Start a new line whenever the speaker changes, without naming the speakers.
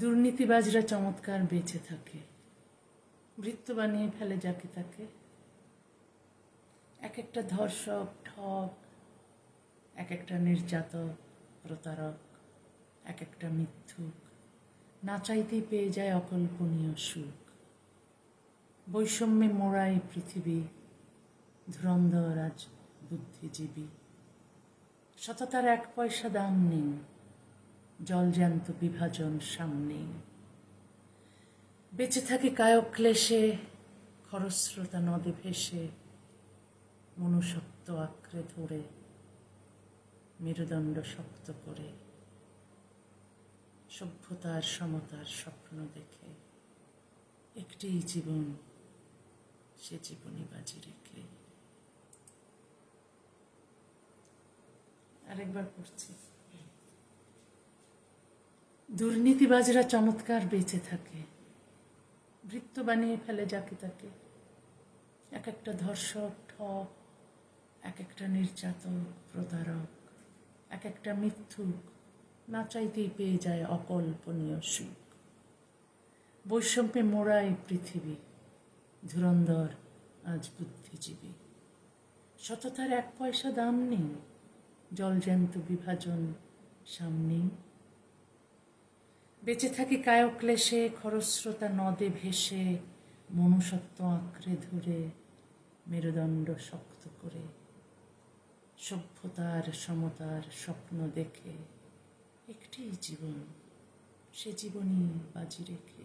দুর্নীতিবাজরা চমৎকার বেঁচে থাকে। বৃত্ত বানিয়ে ফেলে যাকে তাকে। এক একটা ধর্ষক ঠক এক একটা নির্যাতক, প্রতারক এক একটা মিথ্যুক। না চাইতেই পেয়ে যায় অকল্পনীয় সুখ। বৈষম্যে মোড়াই পৃথিবী, ধুরন্ধর আজ বুদ্ধিজীবী। সততার এক পয়সা দাম নেই। জলজ্যান্ত বিভাজন সামনে। বেঁচে থাকে কায়ক ক্লেশে খরস্রোতা নদে ভেসে, মনুষ্যত্ব আঁকড়ে ধরে, মেরুদণ্ড শক্ত করে, সভ্যতার সমতার স্বপ্ন দেখে। একটিই জীবন সে জীবনী বাজি রেখে। আরেকবার পড়ছি। দুর্নীতিবাজরা চমৎকার বেঁচে থাকে। বৃত্ত বানিয়ে ফেলে যাকে তাকে। এক একটা ধর্ষক ঠক এক একটা নির্যাতক প্রতারক, এক একটা মিথ্যুক, না চাইতেই পেয়ে যায় অকল্পনীয় সুখ। বৈষম্যে মোড়ায় পৃথিবী, ধুরন্ধর আজ বুদ্ধিজীবী। সততার এক পয়সা দাম নেই, জলজ্যান্ত বিভাজন সামনেই বেঁচে থাকি কায়ক্লেশে, খরস্রোতা নদে ভেসে, মনুষ্যত্ব আঁকড়ে ধরে, মেরুদণ্ড শক্ত করে, সভ্যতার সমতার স্বপ্ন দেখে, একটি জীবন, সে জীবনই বাজি রেখে।